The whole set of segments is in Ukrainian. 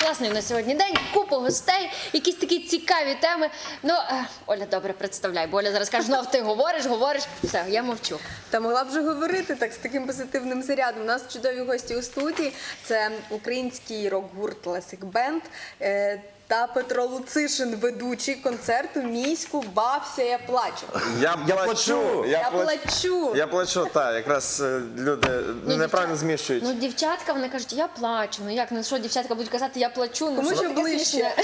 Класний у нас сьогодні день, купа гостей, якісь такі цікаві теми. Ну, е, Оля, добре, представляй, бо Оля зараз каже, ну ти говориш, говориш. Все, я мовчу. Та могла б вже говорити так з таким позитивним зарядом. У нас чудові гості у студії. Це український рок-гурт Лесик Бенд та Петро Луцишин, ведучий концерту міську Бався, я плачу. Я, Я плачу. плачу. Я пла- плачу. Я плачу, так. Якраз е, люди неправильно дівчат- зміщують. Ну, дівчатка, вони кажуть, я плачу. Ну як, ну що дівчатка будуть казати, я плачу, ну Кому що що таке ближче? смішне?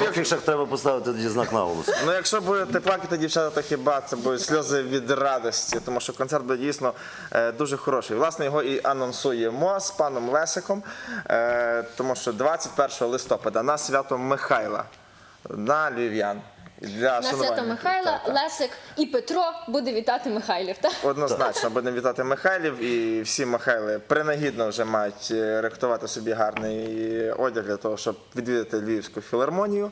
В афішах треба поставити тоді знак наголосу. Ну, якщо будете плакати, дівчата, то хіба це будуть сльози від радості, тому що концерт буде дійсно е, дуже хороший. Власне, його і анонсуємо з паном Лесиком, е, тому що 21 листопада на свято Михайла на Львів'ян. Для На свято Михайла, Так, так. Лесик і Петро буде вітати Михайлів. Так? Однозначно будемо вітати Михайлів, і всі Михайли принагідно вже мають ректувати рихтувати собі гарний одяг для того, щоб відвідати Львівську філармонію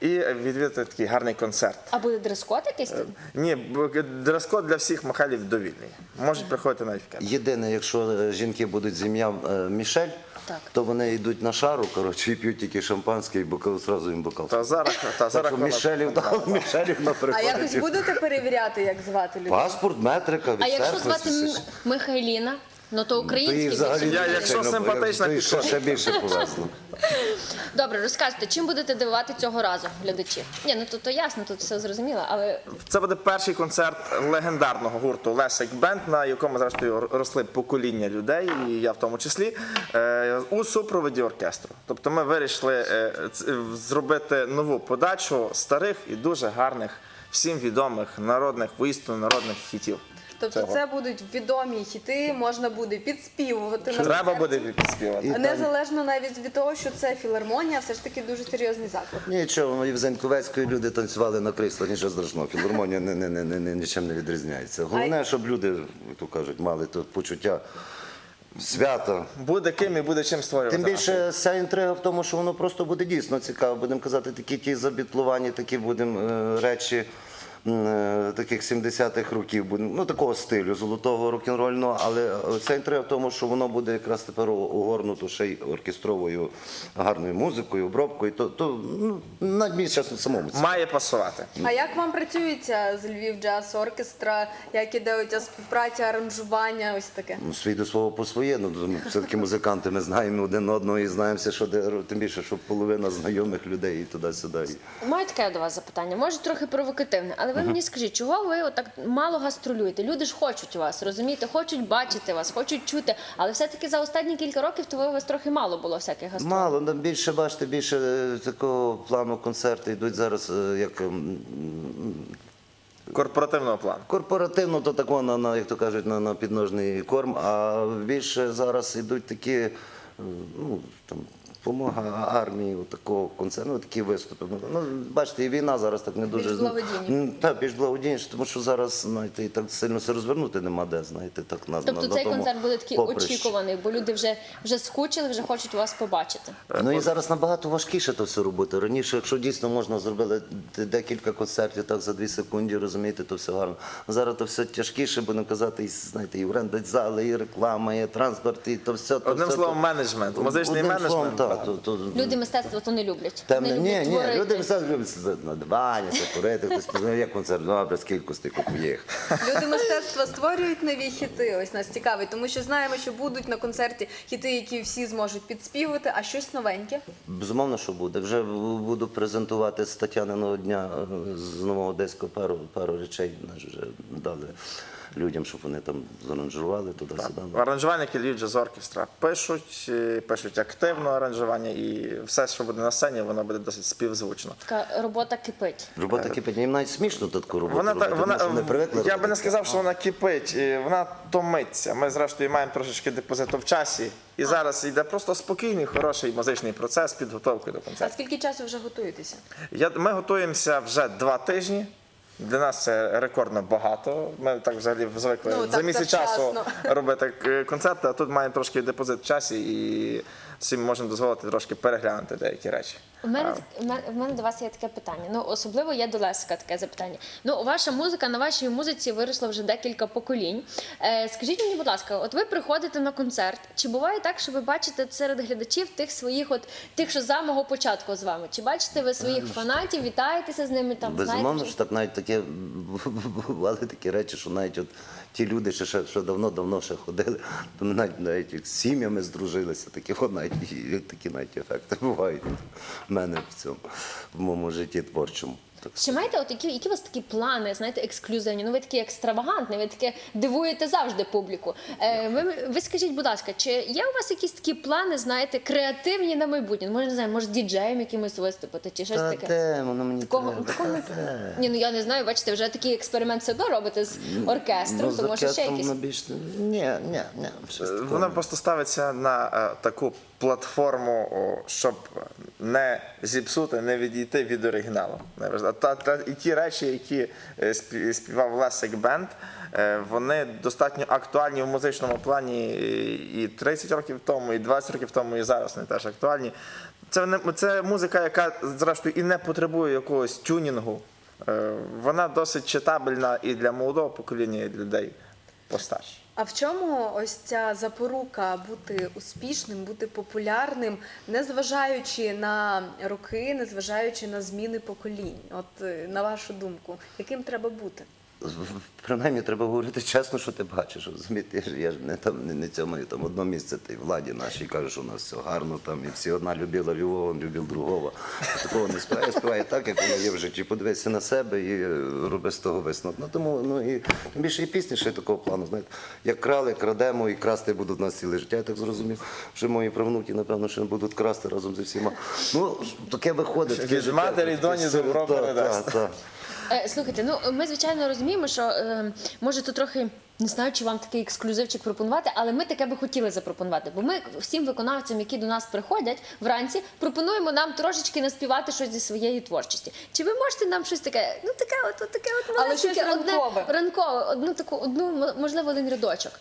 і відвідати такий гарний концерт. А буде дрес-код якийсь тут? Ні, б- дрес-код для всіх Михайлів довільний. Можуть приходити навіть в кемп. Єдине, якщо е, жінки будуть з ім'ям е, Мішель, Так. то вони йдуть на шару, коротше, і п'ють тільки шампанське і бокал, зразу їм бокал. Та зараз, та зараз що Мішелів, да, Мішелів на А якось приходить. будете перевіряти, як звати людей? Паспорт, метрика, від А якщо церкви, звати все- М- Михайліна, ну то То український. взагалі. Я- якщо симпатична, то їй ще, більше повезло. Добре, розказуйте, чим будете дивувати цього разу глядачів? Ні, ну тут то ясно, тут все зрозуміло, але Це буде перший концерт легендарного гурту Лесик Бенд, на якому зрештою росли покоління людей, і я в тому числі, е, у супроводі оркестру. Тобто ми вирішили е, ц- зробити нову подачу старих і дуже гарних, всім відомих народних воістину народних хітів. Тобто Цього. це будуть відомі хіти, можна буде підспівувати на Треба концерті. буде підспівати. Незалежно навіть від того, що це філармонія, все ж таки дуже серйозний заклад. Нічого, і в Зеньковецької люди танцювали на кріслах, нічого страшного. Філармонія не, не, не, не, не, нічим не відрізняється. Головне, щоб люди, як то кажуть, мали то почуття свята. Буде ким і буде чим створювати. Тим більше вся інтрига в тому, що воно просто буде дійсно цікаво. Будемо казати, такі ті забітлувані, такі будемо е, речі. Е, Таких 70-х років ну такого стилю золотого рок-н-рольного, але е, вся інтрига в тому, що воно буде якраз тепер огорнуто ще й оркестровою гарною музикою, обробкою. То, то ну, навіть чесно самому цікаво. Має пасувати. А як вам працюється з Львів Джаз Оркестра? Як іде оця співпраця, аранжування? Ось таке. Ну, свій до свого по своє. Ну, все-таки музиканти, ми знаємо один одного і знаємося, що де, тим більше, що половина знайомих людей і туди-сюди. Маю таке до вас запитання, може трохи провокативне, але ви мені скажіть, чого ви отак мало гастролюєте? Люди ж хочуть вас, розумієте, хочуть бачити вас, хочуть чути, але все-таки за останні кілька років то ви у вас трохи мало було всяких гастролей. Мало, ну, більше бачите, більше е, такого плану концерти йдуть зараз е, як м, Корпоративного плану. корпоративно, то такого на, на як то кажуть, на, на підножний корм. А більше зараз йдуть такі, е, ну там. Допомога армії, такого концерну, ну, такі виступи. Ну, бачите, і війна зараз так не дуже Більш благодійні. М, Так, більш благодійніше, тому що зараз, знаєте, і так сильно все розвернути нема де, знаєте, так на Тобто на, на цей тому концерт буде такий поприщі. очікуваний, бо люди вже, вже скучили, вже хочуть вас побачити. Ну і зараз набагато важкіше то все робити. Раніше, якщо дійсно можна зробили декілька концертів так за дві секунди, розумієте, то все гарно. Зараз то все тяжкіше, будемо казати, і знаєте, і оренда зали, і реклама, і транспорт, і то все. То Одним все, словом, то- менеджмент, музичний Одним менеджмент. Словом, так, то, то, Люди мистецтво то не люблять. Темне, не ні, люблять ні, творити. люди все люблять сидіти на дивані, курити, хтось познає, як концерт, добре, скільки стільки поїх. Люди мистецтва створюють нові хіти. Ось нас цікавить, тому що знаємо, що будуть на концерті хіти, які всі зможуть підспівати, а щось новеньке. Безумовно, що буде. Вже буду презентувати з Тетяниного дня е, з нового одеського пару, пару речей. Наш вже дали людям, щоб вони там заранжували туди-сюди. Аранжувальники Львів Оркестра пишуть, е, пишуть активно аранжування, і все, що буде на сцені, воно буде досить співзвучно. Така робота кипить. Робота кипить. Їм навіть смішно таку роботу Вона робити, так, тому вона що вони привикли я би не сказав, що вона кипить, е, вона томиться. Ми зрештою маємо трошечки депозиту в часі, і зараз йде просто спокійний, хороший музичний процес підготовки до А скільки часу вже готуєтеся? Я, ми готуємося вже два тижні. Для нас це рекордно багато. Ми так взагалі звикли Ну, за місяць часу робити концерти, а тут маємо трошки депозит в часі і всім можемо дозволити трошки переглянути деякі речі. У мене, у мене, у мене до вас є таке питання. Ну, особливо є до Лесика таке запитання. Ну, ваша музика, на вашій музиці виросла вже декілька поколінь. Е, скажіть мені, будь ласка, от ви приходите на концерт. Чи буває так, що ви бачите серед глядачів тих своїх, от тих, що з самого початку з вами? Чи бачите ви своїх фанатів, вітаєтеся з ними там? Безумовно, знаєте, що так навіть таке бували такі речі, що навіть от ті люди, що, ще- що давно-давно ще ходили, то ми навіть, навіть як з сім'ями здружилися, такі от навіть і такі навіть ефекти бувають в мене в цьому в моєму житті творчому. Так Чи маєте от які, які у вас такі плани, знаєте, ексклюзивні? Ну ви такі екстравагантні, ви таке дивуєте завжди публіку. Е, ви, ви скажіть, будь ласка, чи є у вас якісь такі плани, знаєте, креативні на майбутнє? Може, не знаю, може діджеєм якимось виступити, чи щось Та таке? де, воно мені Такого, треба. такого... Та. Ні, ну я не знаю, бачите, вже такий експеримент все одно робите з оркестром, Ну, з то може ще якісь. більш... Ні, ні, ні. щось. Вона просто ставиться на е, таку платформу, щоб не зіпсути, не відійти від оригіналу. Та, та, і ті речі, які е, співав Лесик Бенд, е, вони достатньо актуальні в музичному плані і- і 30 років тому, і 20 років тому, і зараз вони теж актуальні. Це, не, це музика, яка зрештою і не потребує якогось тюнінгу. Е, Вона досить читабельна і для молодого покоління, і для людей постарше. А в чому ось ця запорука бути успішним, бути популярним, незважаючи на роки, незважаючи на зміни поколінь? От е, на вашу думку, яким треба бути? Принаймні треба говорити чесно, що ти бачиш. Розумієте, я ж, не там не, не цьому там одно місце ти владі нашій кажу, що у нас все гарно там, і всі одна любила Львова, він любив другого. Такого не співає, співає так, як воно є в житті. Подивися на себе і роби з того висновок. Ну тому ну і більше і пісні ще такого плану. Знаєте, як крали, крадемо і красти будуть нас ціле життя. Я так зрозумів, що мої правнуки, напевно, ще будуть красти разом зі всіма. Ну таке виходить. Від матері доні добро передасть. Е, слухайте, ну ми звичайно розуміємо, що е, може то трохи. Не знаю, чи вам такий ексклюзивчик пропонувати, але ми таке би хотіли запропонувати. Бо ми всім виконавцям, які до нас приходять вранці, пропонуємо нам трошечки наспівати щось зі своєї творчості. Чи ви можете нам щось таке? Ну таке, от, от таке, от Але малесеньке, щось одне ранкове. ранкове, одну таку, одну м- можливо, один рядочок.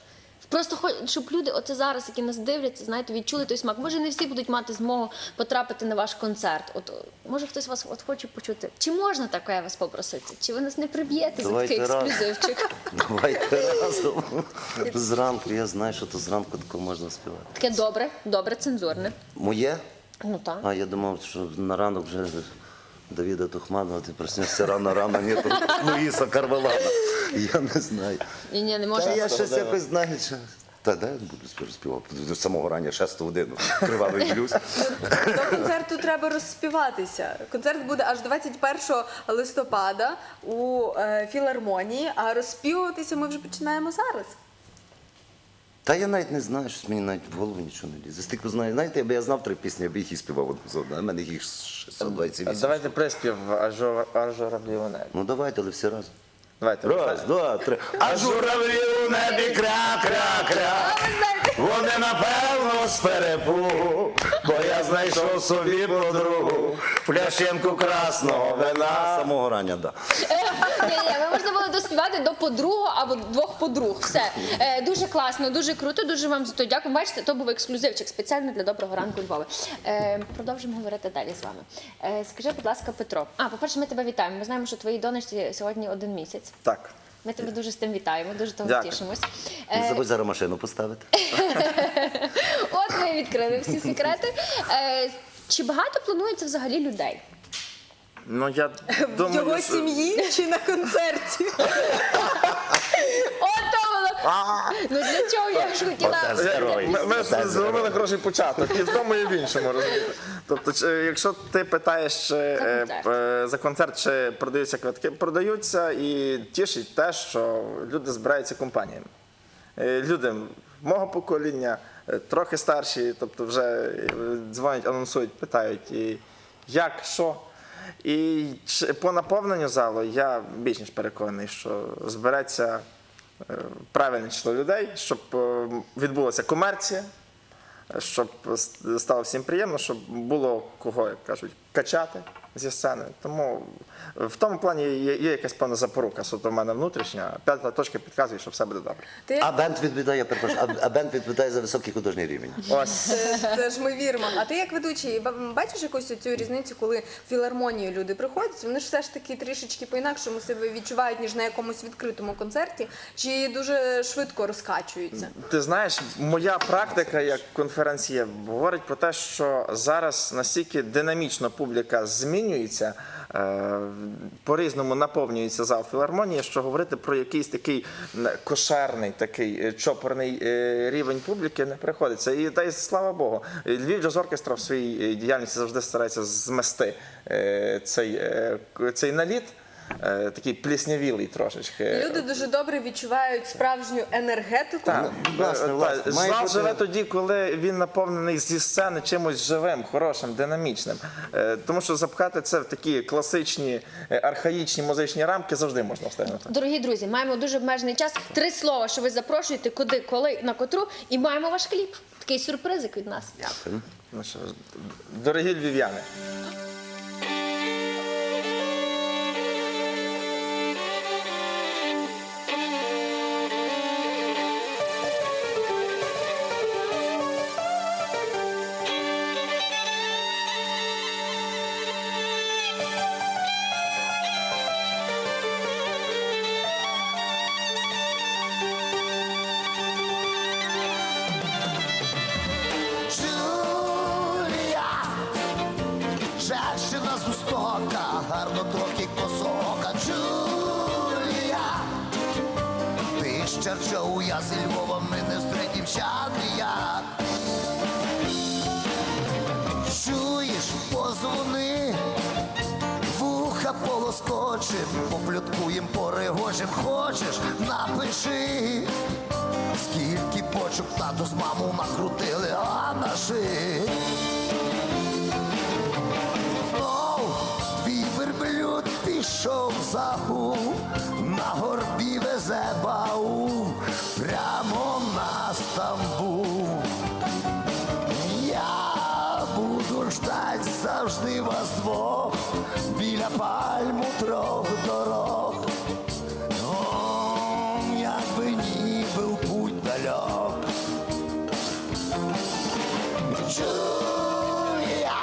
Просто хо- щоб люди, оце зараз, які нас дивляться, знаєте, відчули той смак. Може, не всі будуть мати змогу потрапити на ваш концерт. От може хтось вас от хоче почути. Чи можна таке вас попросити? Чи ви нас не приб'єте за такий Давайте раз. ексклюзивчик? Давайте разом. Зранку, я знаю, що то зранку таке можна співати. Таке добре, добре, цензурне. Моє? Ну так. А я думав, що на ранок вже Давіда Тухманова, ти проснешся рано рано, ні, то Луїса Карвалана. Я не знаю. Ні, ні, не Та я щось якось знаю. що- Та де я буду співати до самого рання, 6 годину, кривавий блюз. До концерту треба розспіватися. Концерт буде аж 21 листопада у е, філармонії, а розспівуватися ми вже починаємо зараз. Та я навіть не знаю, щось мені навіть в голову нічого не лізе. Стільки знаю, знаєте, якби я знав три пісні, я б їх і співав одну за одну. А в мене їх 628. Давайте приспів ажуравлі у небі. Ну давайте, але всі разом. Давайте. Раз, два, три. А журавлі у небі кря-кря-кря. Вони напевно з перепугу, бо я знайшов собі подругу, пляшенку красного вина. Самого рання, да. Ні, ні, ви можна було доспівати до подругу або двох подруг. Все е, дуже класно, дуже круто. Дуже вам за то дякую. Бачите, то був ексклюзивчик спеціально для доброго ранку Львова. Е, продовжимо говорити далі з вами. Е, скажи, будь ласка, Петро. А, по-перше, ми тебе вітаємо. Ми знаємо, що твоїй донечці сьогодні один місяць. Так. Ми тебе дуже з тим вітаємо, дуже того Дякую. тішимось. Не забудь зараз машину поставити. от ми відкрили всі секрети. Е, чи багато планується взагалі людей? Ну я В думаю, його що- сім'ї чи на концерті? Ото воно! Ну для чого я ж хотіла. Здоровий. Ми, зробили хороший початок, і в тому, і в іншому розумієте. Тобто, чи- якщо ти питаєш чи, е, концерт. е, за концерт, чи продаються квитки, продаються і тішить те, що люди збираються компаніями. Е, Люди мого покоління, трохи старші, тобто вже дзвонять, анонсують, питають, і як, що. І по наповненню залу я більш ніж переконаний, що збереться е, правильне число людей, щоб е, відбулася комерція, щоб стало всім приємно, щоб було кого, як кажуть, качати. Зі сцени. Тому в тому плані є, є якась певна запорука, суто в мене внутрішня. П'ята точка підказує, що все буде добре. Ти А бенд відповідає, я перепрошую, а- а бенд відповідає за високий художній рівень. Ось. Це, це ж ми віримо. А ти як ведучий, ба- бачиш якусь цю різницю, коли в філармонію люди приходять, вони ж все ж таки трішечки по-інакшому себе відчувають, ніж на якомусь відкритому концерті, чи дуже швидко розкачуються? Ти знаєш, моя практика як конференціє говорить про те, що зараз настільки динамічно публіка змінюється, е, по-різному наповнюється зал філармонії, що говорити про якийсь такий кошерний, такий е, чопорний е, рівень публіки не приходиться. І та й слава Богу, Львів Джаз Оркестра в своїй діяльності завжди старається змести цей, цей наліт. Е, Такий пліснявілий трошечки. Люди дуже добре відчувають справжню енергетику. Так, власне, Е, власне, має зал бути- живе тоді, коли він наповнений зі сцени чимось живим, хорошим, динамічним. Е, Тому що запхати це в такі класичні, е, архаїчні музичні рамки завжди можна встигнути. Дорогі друзі, маємо дуже обмежений час. Три слова, що ви запрошуєте, куди, коли, на котру, і маємо ваш кліп. Такий сюрпризик від нас. Ну що, дорогі львів'яни, трохи косока. Джулія, ти з Черчоу, я зі Львова, ми не зустрітімся ніяк. Чуєш, позвони, вуха полоскочим, поплюткуєм, порегочем, хочеш, напиши. Скільки почок тато з маму накрутили, а наши. Трьох дорог. Он, якби ні був путь далек. Джулія,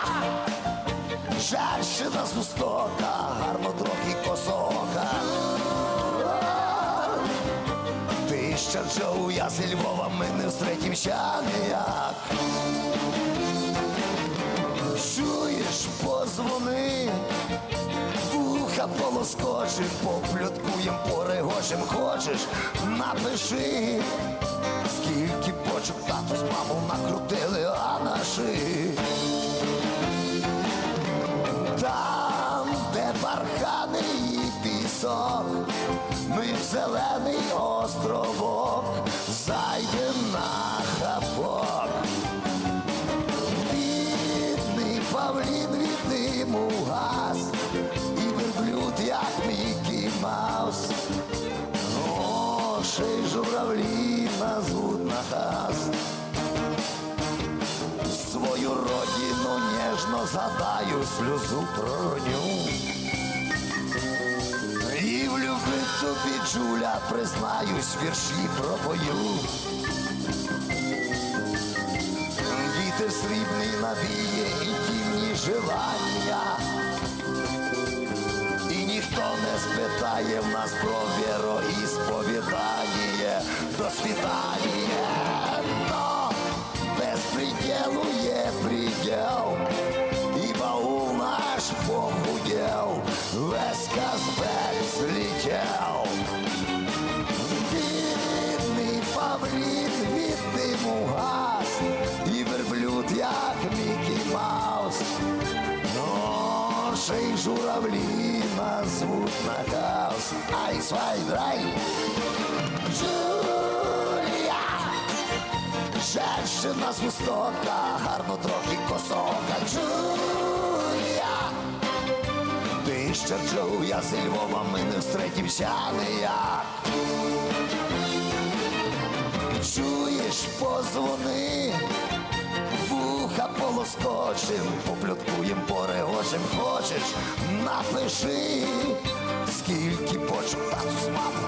женщина з Востока, гарно трохи косока. Ти з Чарчоу, я зі Львова, ми не встретимся ніяк. Чуєш, позвони, вуха полоскочим, поплюткуєм, порегочем, хочеш, напиши, скільки почок тато з маму накрутили, а наши. Там, де бархани і пісок, ми в зелений островок зайдем О, ще й журавлі назвуть на хас. Свою родину ніжно згадаю, сльозу пророню. І в любви тобі, Джуля, признаюсь, вірші пропою. Вітер срібний навіє і тімні желання. І ніхто не спитає в нас про віроісповідання. До свидання. Но без пределу є предел. І баул наш похудел, весь Казбек злетел. Бідний павлін від диму газ, верблюд, як Мікі Маус. Ну, ще й журавлі на хаус. Ай, свай, драй. Джулія, женщина з Востока, гарно трохи косока. Джулія, ти ще Джоу, я зі Львова, ми не встретимся ніяк. Чуєш, позвони, вуха полоскочим, поплюткуєм, порегочем, хочеш, напиши, скільки почув тату з мамою